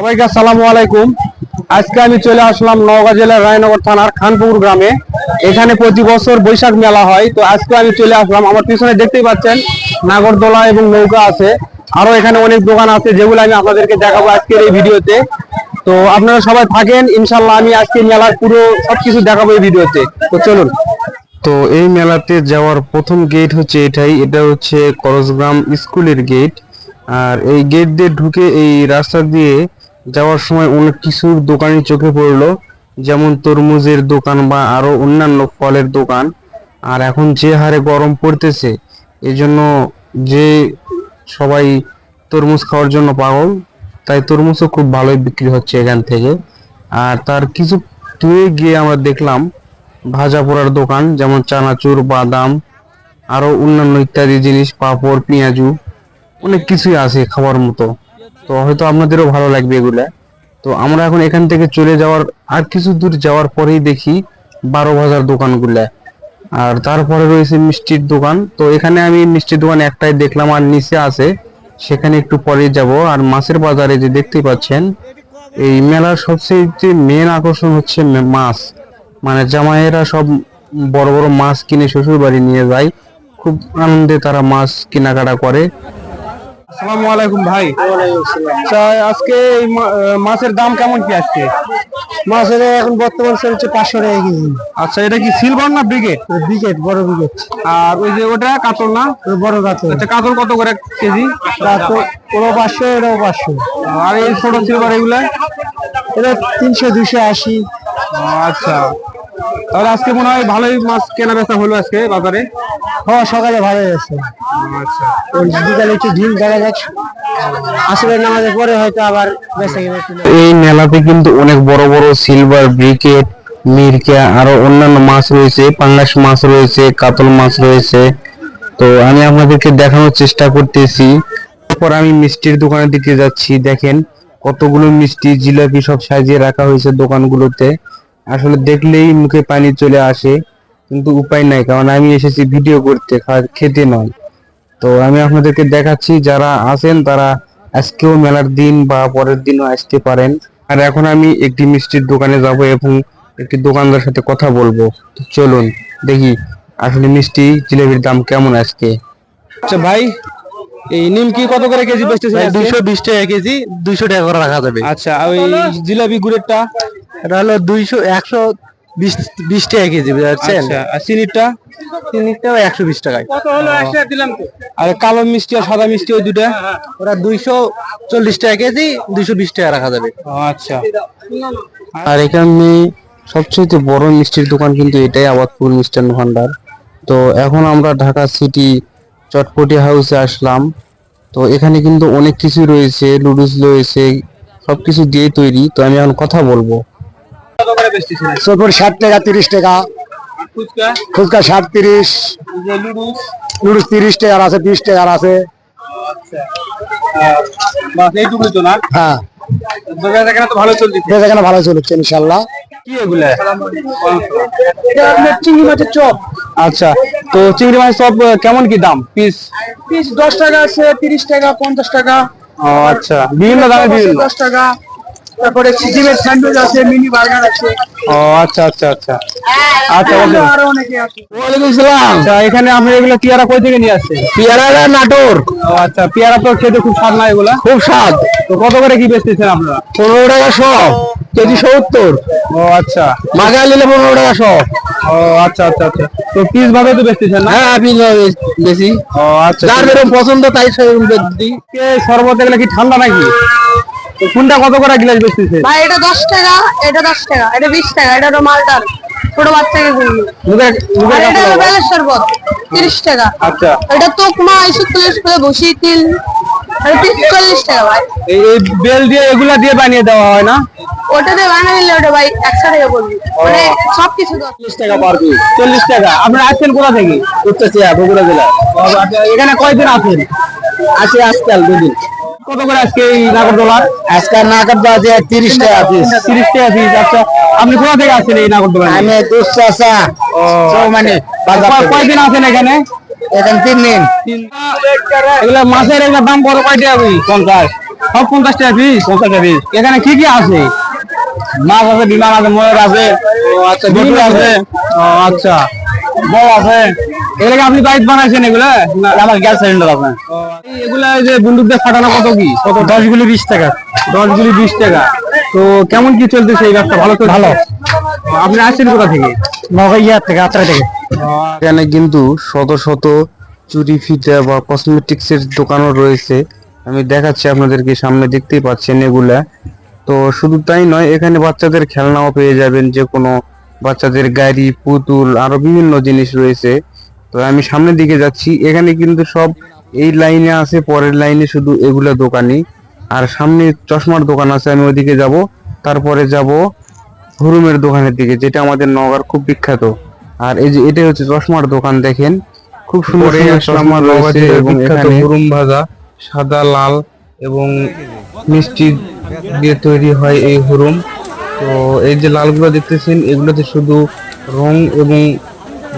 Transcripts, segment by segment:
সবাইকে আসসালামু আলাইকুম। আজকে আমি চলে আসলাম নওগাঁ জেলার রায়নগর থানার খানপুকুর গ্রামে। এখানে প্রতি বছর বৈশাখ মেলা হয়। তো আজকে আমি চলে আসলাম। আমার পিছনে দেখতেই পাচ্ছেন নাগরদোলা এবং নৌকা আছে। আরও এখানে অনেক দোকান আছে যেগুলো আমি আপনাদেরকে দেখাবো আজকের এই ভিডিওতে। তো আপনারা সবাই থাকেন। ইনশাল্লাহ আমি আজকে মেলার পুরো সবকিছু দেখাবো এই ভিডিওতে। তো চলুন। তো এই মেলাতে যাওয়ার প্রথম গেট হচ্ছে এটাই। এটা হচ্ছে করসগ্রাম স্কুলের গেট আর এই গেট দিয়ে ঢুকে এই রাস্তা দিয়ে যাওয়ার সময় অনেক কিছুর দোকানই চোখে পড়ল, যেমন তরমুজের দোকান বা আরও অন্যান্য ফলের দোকান। আর এখন যে হারে গরম পড়তেছে এই জন্য যে সবাই তরমুজ খাওয়ার জন্য পাগল, তাই তরমুজও খুব ভালোই বিক্রি হচ্ছে এখান থেকে। আর তার কিছু দূরে গিয়ে আমরা দেখলাম, ভাজা পোড়ার দোকান, যেমন চানাচুর, বাদাম, আরও অন্যান্য ইত্যাদি জিনিস, পাঁপড়, পেঁয়াজু, অনেক কিছুই আছে খাওয়ার মতো। তো হয়তো আপনাদেরও ভালো লাগবে এগুলা। তো আমরা এখন এখান থেকে চলে যাওয়ার, আর কিছু দূর যাওয়ার পরেই দেখি বারো ভাজার দোকানগুলা। আর তারপরে রয়েছে মিষ্টির দোকান। তো এখানে আমি মিষ্টির দোকান একটাই দেখলাম আর নিচে আছে। সেখানে একটু পরে যাব। আর মাছের বাজারে যে দেখতেই পাচ্ছেন, এই মেলার সবচেয়ে যে মেন আকর্ষণ হচ্ছে মাছ। মানে জামাইয়েরা সব বড় বড় মাছ কিনে শ্বশুর বাড়ি নিয়ে যায়। খুব আনন্দে তারা মাছ কেনাকাটা করে। আসসালামু আলাইকুম ভাই। আজকে মাছের দাম কেমন কি আজকে? মাছের এখন বর্তমান চলছে পাঁচশো টাকা কেজি। আচ্ছা এটা কি সিলভার না ব্রিগেড বিকেট বড় বিকেট আর ওই যে ওটা কাতল না? বড় কাতল। আচ্ছা কাতল কত করে কেজি? কোনো পাঁচশো এটাও পাঁচশো। আর এই ছোট সিলভার এগুলা? এটা তিনশো দুশো আশি। আচ্ছা। তাহলে আজকে মনে হয় ভালোই মাছ কেনা বেচা হলো আজকে বাজারে। হ্যাঁ সকালে ভালো আচ্ছা। বিকালে একটু ঢিল দেখা নামাজের পরে হয়তো আবার বেঁচে গেলে এই মেলাতে কিন্তু অনেক বড় বড় সিলভার ব্রিকেট মিরকা আরও অন্যান্য মাছ রয়েছে পাঙ্গাস মাছ রয়েছে কাতল মাছ রয়েছে। তো আমি আপনাদেরকে দেখানোর চেষ্টা করতেছি। তারপর আমি মিষ্টির দোকানের দিকে যাচ্ছি। দেখেন কতগুলো মিষ্টি জিলাপি সব সাজিয়ে রাখা হয়েছে দোকানগুলোতে। আসলে দেখলেই মুখে পানি চলে আসে। কিন্তু উপায় নাই কারণ আমি এসেছি ভিডিও করতে খেতে নয়। তো আমি আপনাদেরকে দেখাচ্ছি যারা আছেন তারা আজকেও মেলার দিন বা পরের দিনও আসতে পারেন। আর এখন আমি একটি মিষ্টির দোকানে যাব এবং একটি দোকানদার সাথে কথা বলব। তো চলুন দেখি আসলে মিষ্টি জিলেবির দাম কেমন আজকে। আচ্ছা ভাই এই নিমকি কত করে কেজি বেচতেছেন দুইশো বিশ টাকা কেজি দুইশো টাকা করে রাখা যাবে। আচ্ছা আর ওই জিলাপি গুড়েরটা? এটা হলো দুইশো একশো বিশ বিশ টাকা কেজি বুঝতে আচ্ছা আর চিনিরটা চিনিটাও একশো বিশ টাকায়। আর কালো মিষ্টি আর সাদা মিষ্টি ওই দুটা? ওটা দুইশো চল্লিশ টাকা কেজি দুইশো বিশ টাকা রাখা যাবে। আচ্ছা। আর এখানে সবচেয়ে বড় মিষ্টির দোকান কিন্তু এটাই আবাদপুর মিষ্টান্ন ভান্ডার। তো এখন আমরা ঢাকা সিটি চটপটি হাউসে আসলাম। তো এখানে কিন্তু অনেক কিছু রয়েছে লুডুস রয়েছে সবকিছু দিয়ে তৈরি। তো আমি এখন কথা বলব। সরপুর ষাট টাকা তিরিশ টাকা। ফুচকা? ষাট তিরিশ। নুডলস? তিরিশ টাকার আছে বিশ টাকার আছে। না? হ্যাঁ। ভালো চলছে বেচাকেনা ভালো চলছে ইনশাল্লাহ। কি এগুলা? চিংড়ি মাছের চপ। আচ্ছা তো চিংড়ি মাছ সব আহ, কেমন কি দাম? পিস? পিস দশ টাকা আছে তিরিশ টাকা পঞ্চাশ টাকা। ও আচ্ছা। বিভিন্ন দামে বিভিন্ন। দশ টাকা। তারপরে চিকেনের স্যান্ডউইচ আছে মিনি বার্গার আছে। ও আচ্ছা আচ্ছা আচ্ছা। আচ্ছা আরও অনেকে আছে। ওয়ালাইকুম সালাম আচ্ছা এখানে আপনি এগুলো পেয়ারা কই থেকে নিয়ে আসছেন পেয়ারা নাটোর। ও আচ্ছা পেয়ারা তো খেতে খুব স্বাদ না এগুলা? খুব স্বাদ। তো কত করে কি বেচতেছেন আপনারা? পনেরো টাকা শ কেজি সত্তর। ও আচ্ছা। মাগা নিলে পনেরো টাকা শ। ও আচ্ছা আচ্ছা আচ্ছা। তো পিস ভাবে তো বেচতেছেন না? হ্যাঁ আপনি বেশি ও আচ্ছা যার যেরকম পছন্দ তাই সেরকম দিই। শরবত এগুলা কি ঠান্ডা নাকি? কোনটা কত করে গ্লাস বেচতেছে? ভাই এটা দশ টাকা এটা দশ টাকা এটা বিশ টাকা এটা হলো মালটার ছোট বাচ্চাকে আর এটা। বেলের শরবত তিরিশ টাকা। আচ্ছা। এটা তোকমা এসে চল্লিশ করে বসি তিল। আর পিস চল্লিশ টাকা ভাই। এই এই বেল দিয়ে এগুলা দিয়ে বানিয়ে দেওয়া হয় না? ওটা দিয়ে বানিয়ে নিলে ওটা ভাই একশো টাকা পড়বি। মানে সব কিছু দশ চল্লিশ টাকা পার পিস চল্লিশ টাকা। আপনারা আসছেন কোথা থেকে? উত্তরচিয়া বগুড়া জেলা। এখানে কয়দিন আছেন? আছে আজকাল দুদিন। কত করে আজকে এই নাগরদোলার আজকাল না কাটতে তিরিশ টাকা পিস তিরিশ টাকা পিস আচ্ছা। আপনি কোথা থেকে আসছেন এই নাগরদোলা আমি দুশ্চাষা মানে কয়দিন আছেন এখানে? এখন তিন দিন। এগুলা মাছের দাম বড় কয় টাকা পঞ্চাশ। সব পঞ্চাশ টাকা পিস পঞ্চাশ টাকা পিস এখানে কি কি আছে? মাছ আছে বিমান আছে ময়ূর আছে। আচ্ছা বিমান আছে। ও আচ্ছা। বল আছে। এগুলো আপনি বাইক বানাইছেন এগুলো? আমার গ্যাস সিলিন্ডার আছে এগুলা যে বন্দুক দিয়ে ফাটানো কত কি? কত দশ গুলি বিশ টাকা। দশ গুলি বিশ টাকা। তো কেমন কি চলতেছে এই ব্যবসা ভালো ভালো। আপনি আসছেন কোথা থেকে? নগাইয়া থেকে আত্রা থেকে। এখানে কিন্তু শত শত চুরি ফিতা বা কসমেটিক্স দোকানও রয়েছে। আমি দেখাচ্ছি আপনাদেরকে সামনে দেখতেই পাচ্ছেন এগুলা। তো শুধু তাই নয় এখানে বাচ্চাদের খেলনাও পেয়ে যাবেন যে কোনো বাচ্চাদের গাড়ি পুতুল আরও বিভিন্ন জিনিস রয়েছে। তো আমি সামনের দিকে যাচ্ছি। এখানে কিন্তু সব এই লাইনে আছে পরের লাইনে শুধু এগুলা দোকানই। আর সামনে চশমার দোকান আছে আমি ওইদিকে যাব। তারপরে যাব হুরুমের দোকানের দিকে যেটা আমাদের নগর খুব বিখ্যাত। আর এই যে এটা হচ্ছে চশমার দোকান দেখেন। খুব সুন্দর সুন্দর চশমা রয়েছে এবং এখানে হুরুম ভাজা সাদা লাল এবং মিষ্টি দিয়ে তৈরি হয় এই হুরুম। তো এই যে লালগুলো দেখতেছেন এগুলোতে শুধু রং এবং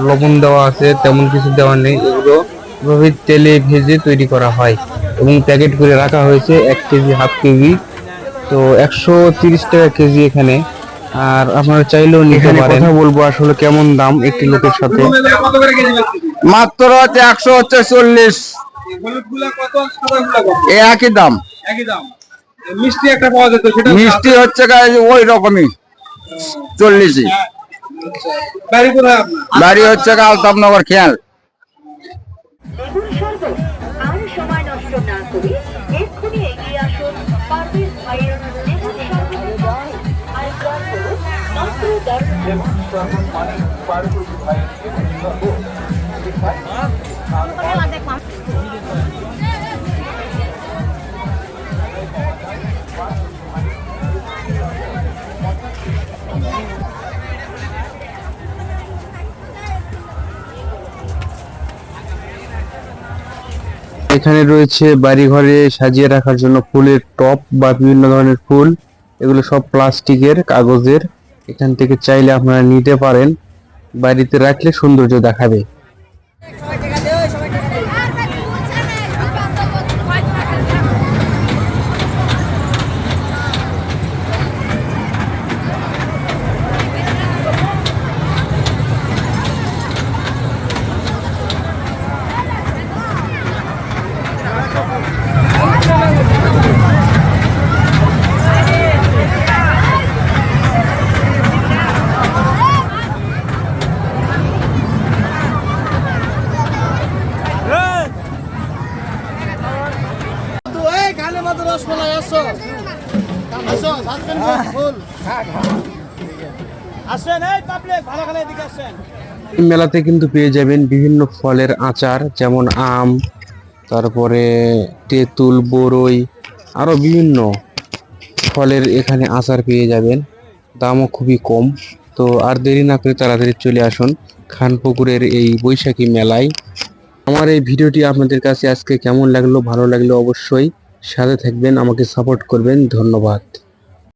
লবণ দেওয়া আছে তেমন কিছু দেওয়া নেই এগুলো। এভাবে তেলে ভেজে তৈরি করা হয় এবং প্যাকেট করে রাখা হয়েছে এক কেজি হাফ কেজি। তো একশো তিরিশ টাকা কেজি এখানে। আর আপনারা চাইলেও নিতে পারেন। কথা বলব আসলে কেমন দাম একটি লোকের সাথে। মাত্র হচ্ছে একশো হচ্ছে চল্লিশ। এ একই দাম। মিষ্টি একটা পাওয়া যেত সেটা মিষ্টি হচ্ছে ওই রকমই। চল্লিশই। বাড়ি হচ্ছে গা আলতাফনগর খেয়াল। নষ্ট না করে এক্ষুনি এগিয়ে আসুন পারভেজ ভাইয়ের করুন। মাত্র দশ এখানে রয়েছে বাড়ি ঘরে সাজিয়ে রাখার জন্য ফুলের টপ বা বিভিন্ন ধরনের ফুল। এগুলো সব প্লাস্টিকের কাগজের। এখান থেকে চাইলে আপনারা নিতে পারেন। বাড়িতে রাখলে সৌন্দর্য দেখাবে এই মেলাতে কিন্তু পেয়ে যাবেন বিভিন্ন ফলের আচার, যেমন আম, তারপরে তেঁতুল, বরই, আরও বিভিন্ন ফলের এখানে আচার পেয়ে যাবেন। দামও খুবই কম। তো আর দেরি না করে তাড়াতাড়ি চলে আসুন খানপুকুরের এই বৈশাখী মেলায়। আমার এই ভিডিওটি আপনাদের কাছে আজকে কেমন লাগল, ভালো লাগল অবশ্যই। সাথে থাকবেন আমাকে সাপোর্ট করবেন ধন্যবাদ।